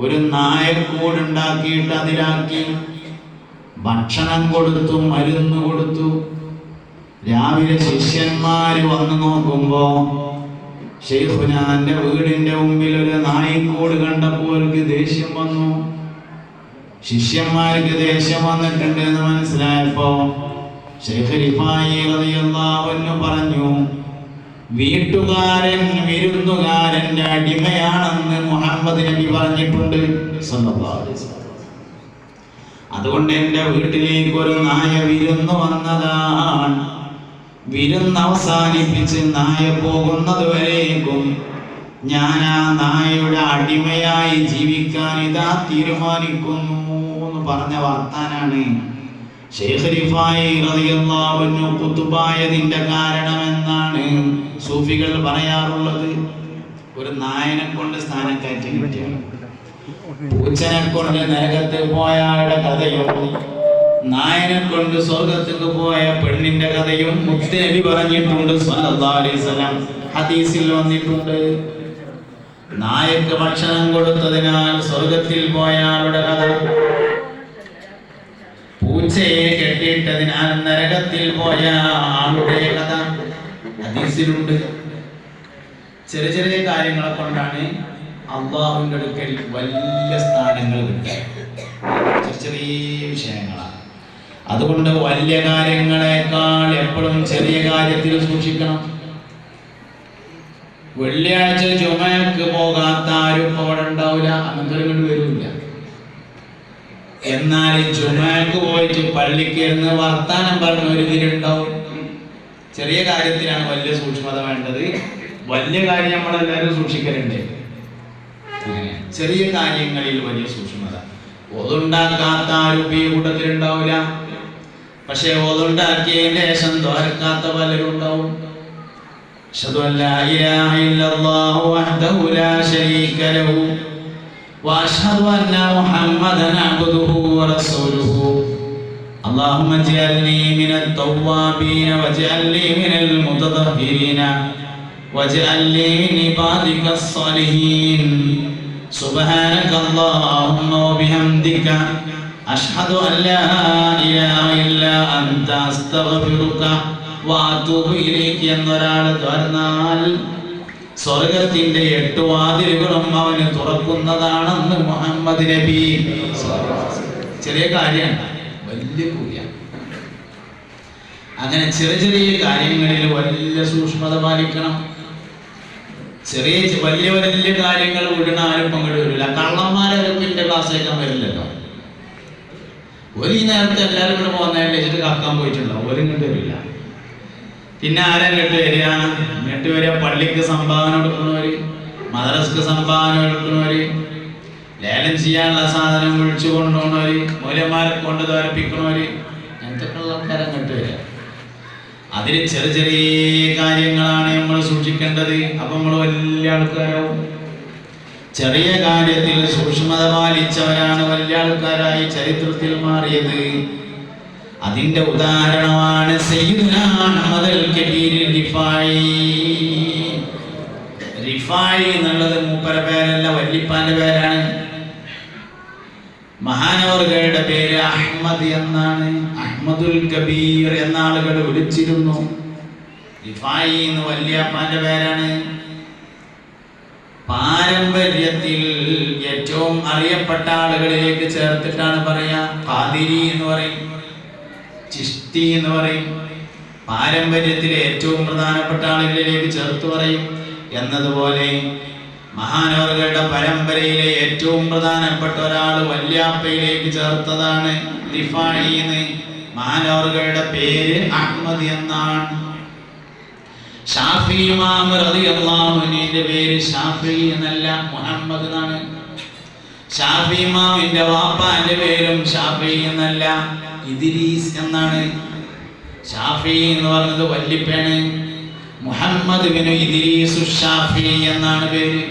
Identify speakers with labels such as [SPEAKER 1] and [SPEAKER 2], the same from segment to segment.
[SPEAKER 1] ഒരു നായക്കൂടുണ്ടാക്കിയിട്ട് അതിലാക്കി ഭക്ഷണം കൊടുത്തു മരുന്ന് കൊടുത്തു. രാവിലെ ശിഷ്യന്മാര് വന്നു നോക്കുമ്പോ ഷെയ്ഖുനാന്റെ വീടിന്റെ മുമ്പിൽ ഒരു നായിക്കൂട് കണ്ടപ്പോൾ ദേഷ്യം വന്നു. ശിഷ്യന്മാർക്ക് ദേഷ്യം വന്നിട്ടുണ്ട് എന്ന് മനസ്സിലായപ്പോ ഷെയ്ഖ് റിഫായി പറഞ്ഞു വീട്ടുകാരൻ വിരുന്നുകാരന്റെ അടിമയാണെന്ന് മുഹമ്മദ് നബി പറഞ്ഞിട്ടുണ്ട്. അതുകൊണ്ട് എന്റെ വീട്ടിലേക്ക് ഒരു നായ വിരുന്ന് വന്നതാണ്. വിരുന്ന് അവസാനിപ്പിച്ച് നായ പോകുന്നത് വരേക്കും. ഞാൻ ആ നായയുടെ അടിമയായി ജീവിക്കാൻ ഇതാ തീരുമാനിക്കുന്നു എന്ന് പറഞ്ഞ വർത്താനാണ് ഷെയ്ഖ് കാരണം എന്നാണ് കുത്തുബായതിന്റെ സൂഫികൾ പറയാറുള്ളത്. ഒരു നായനെ കൊണ്ട് സ്ഥാനം കയറ്റി കിട്ടിയാണ് പൂച്ചനെ കൊണ്ട് നരകത്തിൽ പോയാളുടെ കഥയും നായനെ കൊണ്ട് സ്വർഗത്തേക്ക് പോയ പെണ്ണിന്റെ കഥയും മുത്തനബി പറഞ്ഞിട്ടുണ്ട് ഹദീസിൽ വന്നിട്ടുണ്ട്. നായക്ക് ഭക്ഷണം കൊടുത്തതിനാൽ സ്വർഗത്തിൽ പോയാളുടെ കഥ പൂച്ചയെ കെട്ടിയിട്ടതിനാൽ നരകത്തിൽ പോയ ആളുടെ കഥ ഹദീസിലുണ്ട്. ചെറിയ ചെറിയ കാര്യങ്ങളെ കൊണ്ടാണ് അള്ളാഹുവിന്റെ അടുക്കൽ വലിയ സ്ഥാനങ്ങൾ കിട്ടുക. ചെറിയ ചെറിയ വിഷയങ്ങളാണ്. അതുകൊണ്ട് വലിയ കാര്യങ്ങളെക്കാൾ എപ്പോഴും ചെറിയ കാര്യത്തിൽ സൂക്ഷിക്കണം. വെള്ളിയാഴ്ച ചുമക്ക് പോകാത്ത ആരും അവിടെ ഉണ്ടാവില്ല. അങ്ങനത്തെ ഇങ്ങോട്ട് വരില്ല. എന്നാൽ ജുമാക്ക് പോയിട്ട് പള്ളിക്ക് എന്ന് വർത്താനം പറഞ്ഞ ഒരു പേരുണ്ടാവും ചെറിയ കാര്യത്തിലാണ് വലിയ സൂക്ഷ്മത വേണ്ടത്. വലിയ കാര്യം നമ്മളെല്ലാവരും സൂക്ഷിക്കലുണ്ട്. ചെറിയ കാര്യങ്ങളിൽ വലിയ സൂക്ഷ്മത. ഒതുണ്ടാക്കാത്ത ആരും കൂട്ടത്തിലുണ്ടാവില്ല പക്ഷെ ഉണ്ടാവില്ല. പക്ഷേ ശേഷം തോരക്കാത്ത പലരും ഉണ്ടാവും. അഷദു അല്ലാ ഇല്ലല്ലാഹു ലാ ശരീക ലഹു. وأشهد أن محمدا عبده ورسوله اللهم اجعلني من التوابين واجعلني من المتطهرين واجعلني من عبادك الصالحين سبحانك اللهم وبحمدك أشهد أن لا إله إلا أنت أستغفرك വാതൂബ് ഇലേക്ക് എന്നൊരാൾ തുറന്നാൽ സ്വർഗത്തിന്റെ എട്ട് വാതിലുകളും അവന് തുറക്കുന്നതാണെന്ന് മുഹമ്മദ് നബി. ചെറിയ കാര്യമാണ് വലിയ കൂലിയാണ്. അങ്ങനെ ചെറിയ ചെറിയ കാര്യങ്ങളിൽ വലിയ സൂക്ഷ്മത പാലിക്കണം. ചെറിയ വലിയ വലിയ കാര്യങ്ങൾ വിടണ ആരും കള്ളന്മാരും എന്റെ ക്ലാസ് കേൾക്കാൻ വരില്ലല്ലോ. ഒരു നേരത്തെ എല്ലാവരും കൂടെ പോകുന്നതിന്റെ കക്കാൻ പോയിട്ടുണ്ടാവും ഒരു ഇങ്ങോട്ട് പിന്നെ ആരാ കെട്ടുവരികയാണ് കെട്ടുവരിക പള്ളിക്ക് സംഭാവന കൊടുക്കുന്നവര് മദ്രസക്ക് സംഭാവന കൊടുക്കുന്നവര് ലേലം ചെയ്യാനുള്ള സാധനം വിളിച്ചു കൊണ്ടുപോകുന്നവര് മൂലന്മാരെ കൊണ്ട് തോരപ്പിക്കുന്നവര് എന്തൊക്കെയുള്ള ആൾക്കാരെ കെട്ടുവരിക വരിക? അതിൽ ചെറിയ ചെറിയ കാര്യങ്ങളാണ് നമ്മൾ സൂക്ഷിക്കേണ്ടത്. അപ്പൊ നമ്മൾ വലിയ ആൾക്കാരാവും. ചെറിയ കാര്യത്തിൽ സൂക്ഷ്മത പാലിച്ചവരാണ് വലിയ ആൾക്കാരായി ചരിത്രത്തിൽ മാറിയത്. അതിന്റെ ഉദാഹരണമാണ് റിഫായി. എന്നുള്ളത് മൂപ്പര പേരല്ല വല്ലിപ്പാന്റെ പേരാണ്. മഹാനവർഗയുടെ പേര് അഹ്മദ് എന്നാണ്. അഹ്മദുൽ കബീർ എന്ന ആളുകൾ വിളിച്ചിരുന്നു. റിഫായി എന്ന് വല്യപ്പാന്റെ പേരാണ്. പാരമ്പര്യത്തിൽ ഏറ്റവും അറിയപ്പെട്ട ആളുകളിലേക്ക് ചേർത്തിട്ടാണ് പറയാ. ഖാദിരി എന്ന് പറയും. ചിഷ്തി എന്ന് പറയും. പാരമ്പര്യത്തിലെ ഏറ്റവും പ്രധാനപ്പെട്ട ആളുകളിലേക്ക് ചേർത്ത് പറയും. എന്നതുപോലെ മഹാനവറുകളുടെ പരമ്പരയിലെ ഏറ്റവും പ്രധാനപ്പെട്ട ഒരാൾ വല്യാപ്പയിലേക്ക് ചേർത്തതാണ് റിഫായി എന്ന്. മഹാനവറുകളുടെ പേര് അഹ്മദ് എന്നാണ്. ഷാഫി ഇമാം റളിയല്ലാഹുവിന്റെ പേര് ഷാഫി എന്നല്ല മുഹമ്മദ് എന്നാണ്. ഷാഫി ഇമാമിന്റെ വാപ്പാന്റെ പേരും ഷാഫി എന്നല്ല. ഇദ്രീസ് എന്നാണ്. ഷാഫി എന്ന് പറഞ്ഞത് വല്ലിപ്പേണ് മുഹമ്മദ് ബിനു ഇദ്രീസു ഷാഫി എന്നാണ് പേര്.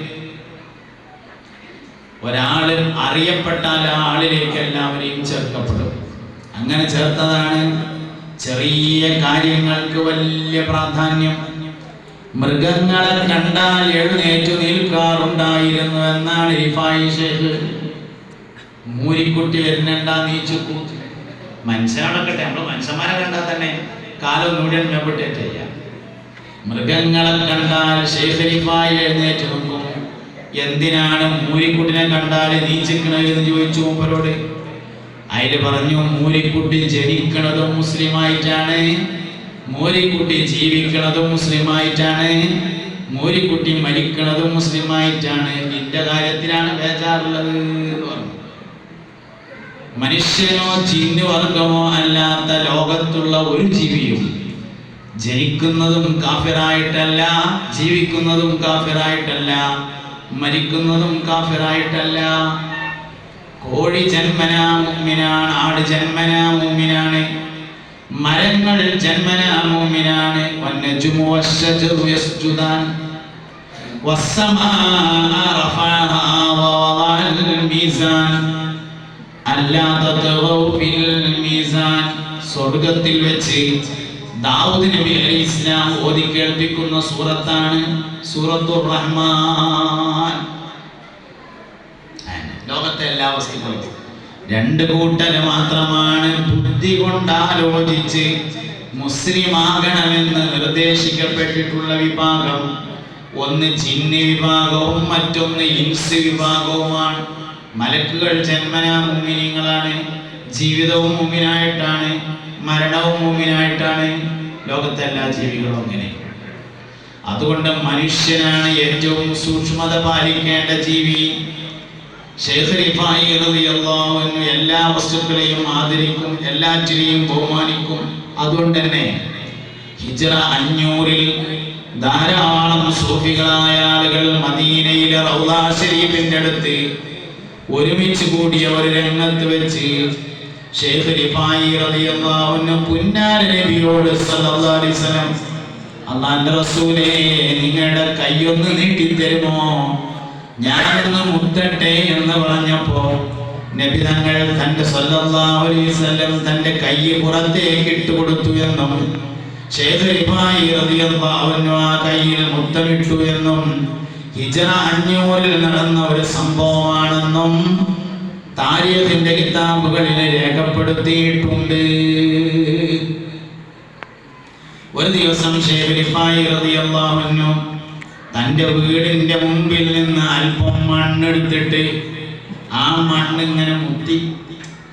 [SPEAKER 1] ഒരാൾ അറിയപ്പെട്ടാൽ ആ ആളിലേക്ക് എല്ലാവരെയും ചേർക്കപ്പെടും. അങ്ങനെ ചേർത്തതാണ് ചെറിയ കാര്യങ്ങൾക്ക് വലിയ പ്രാധാന്യം. മൃഗങ്ങളെ കണ്ടാൽ എഴുന്നേറ്റു നിൽക്കാറുണ്ടായിരുന്നു എന്നാണ് ഇഫായി ഷേഖ്. മൂരിക്കുട്ടി വരുന്നുണ്ടാ നീച്ചു കൂത്തി മനുഷ്യനടക്കട്ടെ നമ്മൾ മനുഷ്യന്മാരെ കണ്ടാൽ തന്നെ കാലം മുഴുവൻ മേപ്പെട്ടിട്ട് ചെയ്യാം. മൃഗങ്ങളെ കണ്ടാൽ ശേഖരിപ്പായി എഴുന്നേറ്റ് നോക്കും എന്തിനാണ് മൂരിക്കുട്ടിനെ കണ്ടാൽ നീച്ചിക്കണത് എന്ന് ചോദിച്ചു മൂപ്പരോട്? അതിൽ പറഞ്ഞു മൂരിക്കുട്ടി ജനിക്കണതും മുസ്ലിമായിട്ടാണ്. മൂരിക്കുട്ടി ജീവിക്കണതും മുസ്ലിമായിട്ടാണ്. മൂരിക്കുട്ടി മരിക്കണതും മുസ്ലിമായിട്ടാണ്. നിന്റെ കാര്യത്തിലാണ് ബേജാറുള്ളത് എന്ന് പറഞ്ഞു. മനുഷ്യനോ ജിന്നു വർഗമോ അല്ലാത്ത ലോകത്തുള്ള ഒരു ജീവിയും ജനിക്കുന്നതും കാഫിറായിട്ടല്ല ജീവിക്കുന്നതും കാഫിറായിട്ടല്ല മരിക്കുന്നതും കാഫിറായിട്ടല്ല കോഴി ജന്മനാ മുഅ്മിനാണ് ആട് ജന്മനാ മുഅ്മിനാണ് മരങ്ങൾ ജന്മനാ മുഅ്മിനാണ് വന്നജുമു വശജറു യസ്ജുദാൻ والسماء رفعها ووضع الميزان സ്വർഗത്തിൽ വെച്ച് ദാവൂദ് നബി അലി ഇസ്ലാം ഓതി കേൾപ്പിക്കുന്ന സൂറത്താണ് സൂറത്തുർ റഹ്മാൻ. ലോകത്തെ എല്ലാ വസ്തുക്കളും രണ്ട് കൂട്ടര് മാത്രമാണ് ബുദ്ധി കൊണ്ട് ആലോചിച്ച് മുസ്ലിം ആകണമെന്ന് നിർദ്ദേശിക്കപ്പെട്ടിട്ടുള്ള വിഭാഗം. ഒന്ന് ജിന്ന് വിഭാഗവും മറ്റൊന്ന് ഇൻസ് വിഭാഗവുമാണ്. മലക്കുകൾ ജന്മനാ മുമ്മിനിങ്ങളാണ് ജീവിതവും മുമ്പിനായിട്ടാണ് മരണവും മുമ്പിനായിട്ടാണ് ലോകത്തെ എല്ലാ ജീവികളും അങ്ങനെ. അതുകൊണ്ട് മനുഷ്യനാണ് ഏറ്റവും സൂക്ഷ്മത പാലിക്കേണ്ട ജീവി. എല്ലാ വസ്തുക്കളെയും ആദരിക്കും എല്ലാറ്റിനെയും ബഹുമാനിക്കും. അതുകൊണ്ട് തന്നെ ഹിജറ അഞ്ഞൂറിൽ ധാരാളം സൂഫികളായ ആളുകൾ മദീനയിലെ റൗദാ ഷരീഫിന്റെ അടുത്ത് ഒരുമിച്ച് കൂടിയ ഒരു രംഗത്ത് വെച്ച് അള്ളാന്റെ റസൂലേ നിങ്ങളുടെ കൈയൊന്ന് നീട്ടിത്തരുമോ? ഞാനൊന്ന് മുത്തട്ടെ എന്ന് പറഞ്ഞപ്പോ നബി തങ്ങൾ തന്റെ വസല്ലം തന്റെ കൈ പുറത്തേക്ക് ഇട്ടു കൊടുത്തു എന്നും ഷേഖ് റിഫായി അൻഹു ആ കയ്യിൽ മുത്തമിട്ടു എന്നും ഹിജ്റ അഞ്ഞൂറിൽ നടന്ന ഒരു സംഭവമാണെന്നും താരിഖിന്റെ കിതാബുകളിൽ രേഖപ്പെടുത്തിയിട്ടുണ്ട്. ഒരു ദിവസം ഷേഖ് തന്റെ വീടിന്റെ മുമ്പിൽ നിന്ന് അല്പം മണ്ണെടുത്തിട്ട് ആ മണ്ണ് ഇങ്ങനെ മുത്തി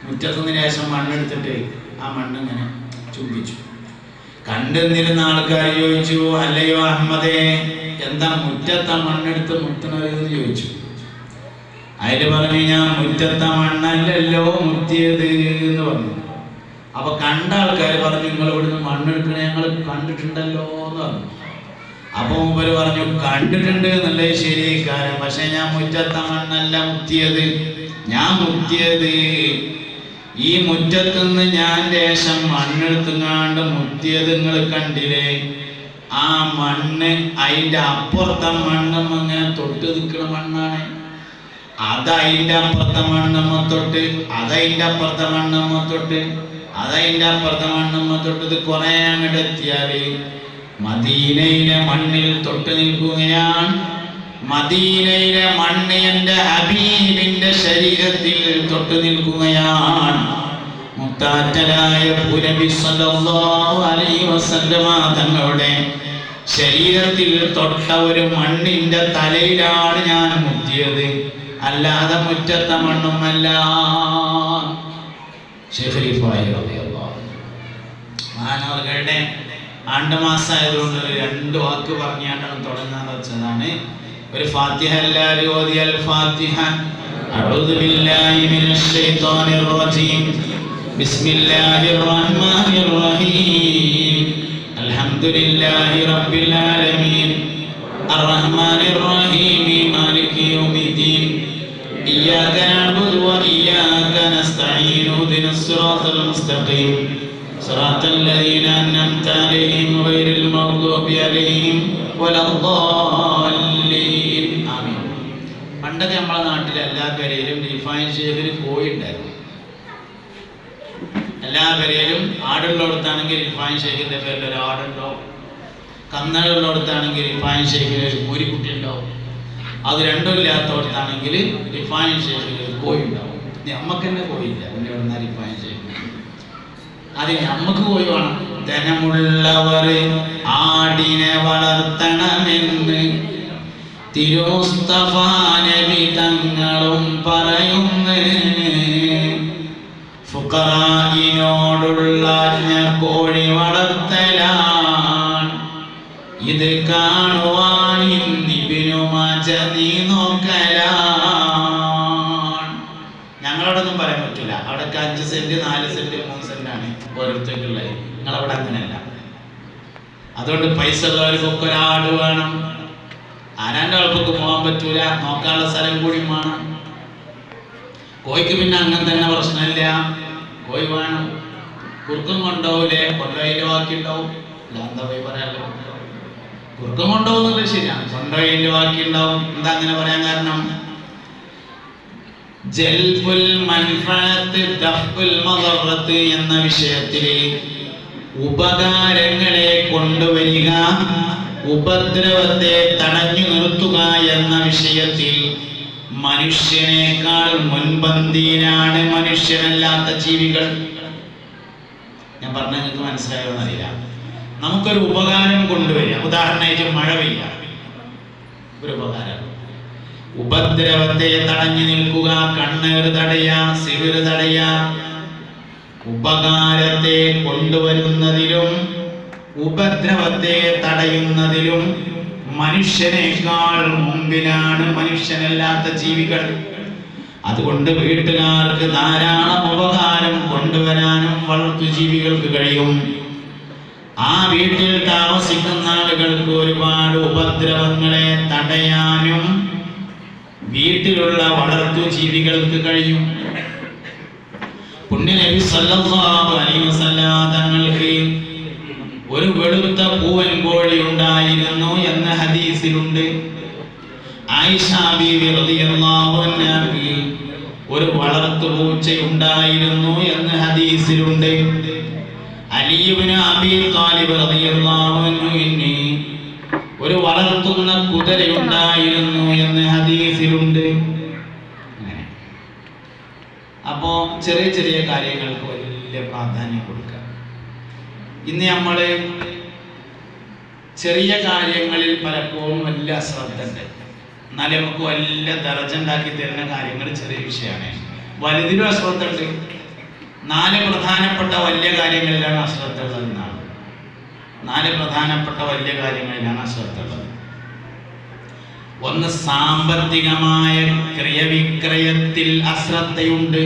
[SPEAKER 1] മുറ്റത്തുനിന്ന് ശേഷം മണ്ണെടുത്തിട്ട് ആ മണ്ണ് ഇങ്ങനെ ചുംബിച്ചു. കണ്ടെന്നിരുന്ന ആൾക്കാർ ചോദിച്ചു അല്ലയോ അഹമ്മദേ എന്താ മുറ്റത്ത മണ്ണെടുത്ത് മുത്തണത് എന്ന് ചോദിച്ചു. അതിൽ പറഞ്ഞു ഞാൻ മുറ്റത്ത മണ്ണല്ലല്ലോ മുത്തിയത് എന്ന് പറഞ്ഞു. അപ്പൊ കണ്ട ആൾക്കാർ പറഞ്ഞു നിങ്ങൾ ഇവിടുന്ന് മണ്ണെടുക്കണേ ഞങ്ങൾ കണ്ടിട്ടുണ്ടല്ലോ എന്ന് പറഞ്ഞു. അപ്പൊ മുമ്പര് പറഞ്ഞു കണ്ടിട്ടുണ്ട് എന്നല്ലേ ശരി കാര്യം. പക്ഷെ ഞാൻ മുറ്റത്ത മണ്ണല്ല മുത്തിയത് ഞാൻ മുത്തിയത് ഈ മുറ്റത്തുനിന്ന് ഞാൻ ദേശം മണ്ണെടുത്തുങ്ങാണ്ട് മുത്തിയത് നിങ്ങൾ കണ്ടില്ലേ? ആ മണ്ണ് അതിന്റെ അപ്പുറത്തെ മണ്ണമ്മ അങ്ങനെ തൊട്ട് നിൽക്കുന്ന മണ്ണാണ്. അതതിന്റെ അപ്പുറത്തെ മണ്ണമ്മ തൊട്ട് അതതിന്റെ അപ്പുറത്തെ മണ്ണമ്മ തൊട്ട് അതതിന്റെ അപ്പുറത്തെ മണ്ണമ്മ തൊട്ട് ഇത് കുറെ അങ്ങോട്ട് എത്തിയാൽ മദീനയിലെ മണ്ണിൽ തൊട്ട് നിൽക്കുകയാണ് മദീനയിലെ മണ്ണ് ഹബീബിന്റെ ശരീരത്തിൽ തൊട്ടു നിൽക്കുകയാണ്. മുത്താറ്റലായ സല്ലല്ലാഹു അലൈഹി വസല്ലമ തങ്ങളുടെ ശരീരത്തിൽ തൊട്ട ഒരു മണ്ണിന്റെ തലയിലാണ് ഞാൻ മുത്തിയത്. അല്ലാതെ മുറ്റത്തെ മണ്ണുമല്ല ആണ്ടുമാസമായതുകൊണ്ട് ഒരു രണ്ട് വാക്ക് പറഞ്ഞാണ്ടാണ് തുടങ്ങാന്ന് വെച്ചതാണ്. ഒരു ഫാത്തിഹ എല്ലാവരും ഓതിയാൽ ഫാത്തിഹ أعوذ بالله من الشيطان الرجيم بسم الله الرحمن الرحيم الحمد لله رب العالمين الرحمن الرحيم مالك يوم الدين إياك نعبد وإياك نستعين اهدنا الصراط المستقيم صراط الذين أنعمت عليهم غير المغضوب عليهم ولا الضالين ആമീൻ. പണ്ടൊക്കെ നമ്മളെ നാട്ടിൽ എല്ലാ പെരയിലും റിഫൈൻ ഷേഫിന് കോഴി ഉണ്ടായിരുന്നു. എല്ലാ പെരയിലും ആടുള്ളടത്താണെങ്കിൽ റിഫൈൻ ഷേഖിന്റെ പേരിൽ ഒരു ആടുണ്ടാവും. കന്നകളുള്ളടത്താണെങ്കിൽ റിഫൈൻ ഷേഖിന് ഒരു കോരിക്കുട്ടി ഉണ്ടാവും. അത് രണ്ടും ഇല്ലാത്തടത്താണെങ്കിൽ റിഫൈൻ ഷേഖിന് ഒരു കോഴി ഉണ്ടാവും. നമുക്ക് തന്നെ കോഴിയില്ല. പിന്നെ ഇവിടെ നിന്ന് റിഫൈൻ ഷേഖിന് അത് നമുക്ക് കോഴി വേണം. ധനമുള്ളവർ ആടിനെ വളർത്തണമെന്ന്. തിരുസ്തഫാനബി തങ്ങളും പറയുന്നു ഫുക്കറായിനോടുള്ള കോഴി വളർത്തലാണ്. ഇത് കാണുവാൻ മാജ നീ നോക്കലാൻ ഞങ്ങളവിടെ പറയാൻ പറ്റില്ല. അവിടെ അഞ്ച് സെന്റ് നാല് സെന്റ് മൂന്ന് സെന്റ് ആണ് ഓരോരുത്തർക്കുള്ളത്. നിങ്ങളവിടെ അങ്ങനെയല്ല. അതുകൊണ്ട് പൈസ ഉള്ളവർക്കൊക്കെ ഒരാട് വേണം. ആരാന്റെ അളപ്പൊക്കെ പോകാൻ പറ്റൂല. നോക്കാനുള്ള സ്ഥലം കൂടി വേണം. കോഴിക്ക് പിന്നെ അങ്ങനെ തന്നെ പ്രശ്നമില്ല. കോഴി വേണം. കുറുക്കും കൊണ്ടുപോകില്ലേ കൊണ്ടോയിലോ ബാക്കി ഉണ്ടാവും എന്താ പോയി പറയാലോ കുറുക്കും കൊണ്ടുപോകുന്നത് ശരിയാണ് കൊണ്ടോയിലോ ബാക്കി ഉണ്ടാവും എന്താ അങ്ങനെ പറയാൻ കാരണം? എന്ന വിഷയത്തിൽ ഉപകാരങ്ങളെ കൊണ്ടുവരിക ഉപദ്രവത്തെ തടഞ്ഞു നിർത്തുക എന്ന വിഷയത്തിൽ മനുഷ്യനേക്കാൾ മുൻപന്തിയിലാണ് മനുഷ്യനല്ലാത്ത ജീവികൾ. ഞാൻ പറഞ്ഞ നിങ്ങൾക്ക് മനസ്സിലായോ എന്നറിയില്ല നമുക്കൊരു ഉപകാരം കൊണ്ടുവരിക. ഉദാഹരണമായിട്ട് മഴ പെയ്യ ഒരു ഉപകാരം. ഉപദ്രവത്തെ തടഞ്ഞു നിൽക്കുക കണ്ണേർ തടയ സിഗർ തടയ ഉപകാരത്തെ കൊണ്ടുവരുന്നതിലും ഉപദ്രവത്തെ തടയുന്നതിലും മനുഷ്യനേക്കാൾ മുമ്പിലാണ് മനുഷ്യനല്ലാത്ത ജീവികൾ. അതുകൊണ്ട് വീട്ടുകാർക്ക് ധാരാളം ഉപകാരം കൊണ്ടുവരാനും വളർത്തു ജീവികൾക്ക് കഴിയും. ആ വീട്ടിൽ താമസിക്കുന്ന ആളുകൾക്ക് ഒരുപാട് ഉപദ്രവങ്ങളെ തടയാനും വീട്ടിലുള്ള വളർത്തു ജീവികൾക്ക് കഴിയും. പുണ്യനബി സല്ലല്ലാഹു അലൈഹി വസല്ലം തങ്ങൾക്ക് ഒരു വെളുത്ത പൂവൻ കോഴി ഉണ്ടായിരുന്നു എന്ന ഹദീസിലുണ്ട്. ഒരു വളർത്തു പൂച്ച ഉണ്ടായിരുന്നു എന്ന് ഹദീസിലുണ്ട്. അലിയുബ്നു അബീ താലിബ് റളിയല്ലാഹു അൻഹുവിന് ഒരു വളർത്തുന്ന കുതിരയുണ്ടായിരുന്നു എന്ന് ഹദീസിലുണ്ട്. അപ്പോ ചെറിയ ചെറിയ കാര്യങ്ങൾക്ക് വലിയ പ്രാധാന്യം ഇന്ന് നമ്മൾ ചെറിയ കാര്യങ്ങളിൽ പലപ്പോഴും വലിയ അശ്രദ്ധ ഉണ്ട്. എന്നാലും നമുക്ക് വലിയ ദർജ ഉണ്ടാക്കി തരുന്ന കാര്യങ്ങൾ ചെറിയ വിഷയമാണ്. വലുതിലും അശ്രദ്ധ ഉണ്ട്. നാല് പ്രധാനപ്പെട്ട വലിയ കാര്യങ്ങളിലാണ് അശ്രദ്ധ ഉള്ളത് എന്നാണ്. നാല് പ്രധാനപ്പെട്ട വലിയ കാര്യങ്ങളിലാണ് അശ്രദ്ധ ഉള്ളത്. ഒന്ന് സാമ്പത്തികമായ ക്രിയവിക്രയത്തിൽ അശ്രദ്ധയുണ്ട്.